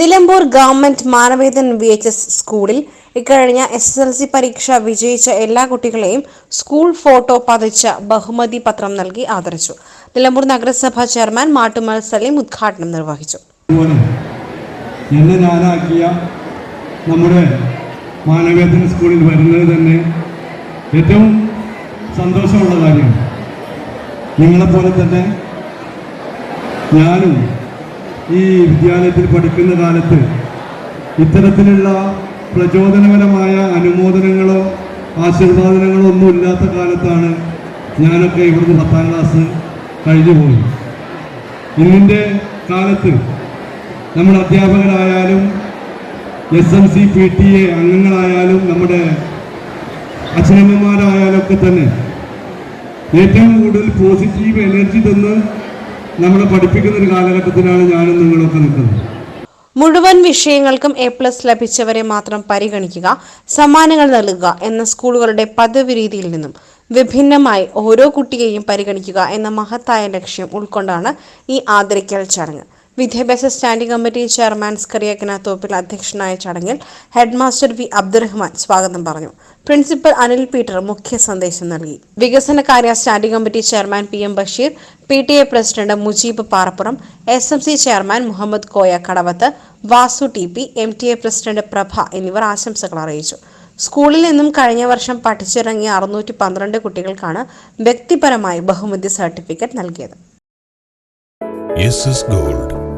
Nilambur government Manavedan V H S സ്കൂളിൽ ഇക്കഴിഞ്ഞ S S L C പരീക്ഷ വിജയിച്ച എല്ലാ കുട്ടികളെയും സ്കൂൾ ഫോട്ടോ പതിച്ച ബഹുമതി പത്രം നൽകി ആദരിച്ചു. നിലമ്പൂർ നഗരസഭ ചെയർമാൻ മാട്ടുമൽ സലീം ഉദ്ഘാടനം നിർവഹിച്ചു. എന്നെ നമ്മുടെ മാനവേദന സ്കൂളിൽ വരുന്നത് തന്നെ ഏറ്റവും സന്തോഷമുള്ള കാര്യമാണ്. നിങ്ങളെപ്പോലെ തന്നെ ഞാനും ഈ വിദ്യാലയത്തിൽ പഠിക്കുന്ന കാലത്ത് ഇത്തരത്തിലുള്ള പ്രചോദനപരമായ അനുമോദനങ്ങളോ ആശീർവാദനങ്ങളോ ഒന്നും ഇല്ലാത്ത കാലത്താണ് ഞാനൊക്കെ ഇവിടുന്ന് പത്താം ക്ലാസ് കഴിഞ്ഞു പോയി ഇന്നിന്റെ കാലത്ത് നമ്മൾ അധ്യാപകരായാലും S M C P T A അംഗങ്ങളായാലും നമ്മുടെ അച്ഛനമ്മമാരായാലും ഒക്കെ തന്നെ ഏറ്റവും കൂടുതൽ പോസിറ്റീവ് എനർജി തന്ന് നമ്മളെ പഠിപ്പിക്കുന്ന ഒരു കാലഘട്ടത്തിലാണ് ഞാനും നിങ്ങളൊക്കെ നിൽക്കുന്നത്. മുഴുവൻ വിഷയങ്ങൾക്കും എ പ്ലസ് ലഭിച്ചവരെ മാത്രം പരിഗണിക്കുക സമ്മാനങ്ങൾ നൽകുക എന്ന സ്കൂളുകളുടെ പദവി രീതിയിൽ നിന്നും വിഭിന്നമായി ഓരോ കുട്ടിയെയും പരിഗണിക്കുക എന്ന മഹത്തായ ലക്ഷ്യം ഉൾക്കൊണ്ടാണ് ഈ ആദരിക്കൽ ചടങ്ങ്. വിദ്യാഭ്യാസ സ്റ്റാൻഡിംഗ് കമ്മിറ്റി ചെയർമാൻ സ്കറിയക്കന തോപ്പിൽ അധ്യക്ഷനായ ചടങ്ങിൽ ഹെഡ്മാസ്റ്റർ വി അബ്ദുറഹ്മാൻ സ്വാഗതം പറഞ്ഞു. പ്രിൻസിപ്പൽ അനിൽ പീറ്റർ മുഖ്യ സന്ദേശം നൽകി. വികസനകാര്യ standing committee chairman P M Basheer P T A president Mujeeb Parappuram S M C chairman Muhammad Koya Kadavath Vasu T P M T A president Prabha എന്നിവർ ആശംസകൾ അറിയിച്ചു. സ്കൂളിൽ നിന്നും കഴിഞ്ഞ വർഷം പഠിച്ചിറങ്ങിയ അറുന്നൂറ്റി പന്ത്രണ്ട് കുട്ടികൾക്കാണ് വ്യക്തിപരമായി ബഹുമതി സർട്ടിഫിക്കറ്റ് നൽകിയത്. Gold.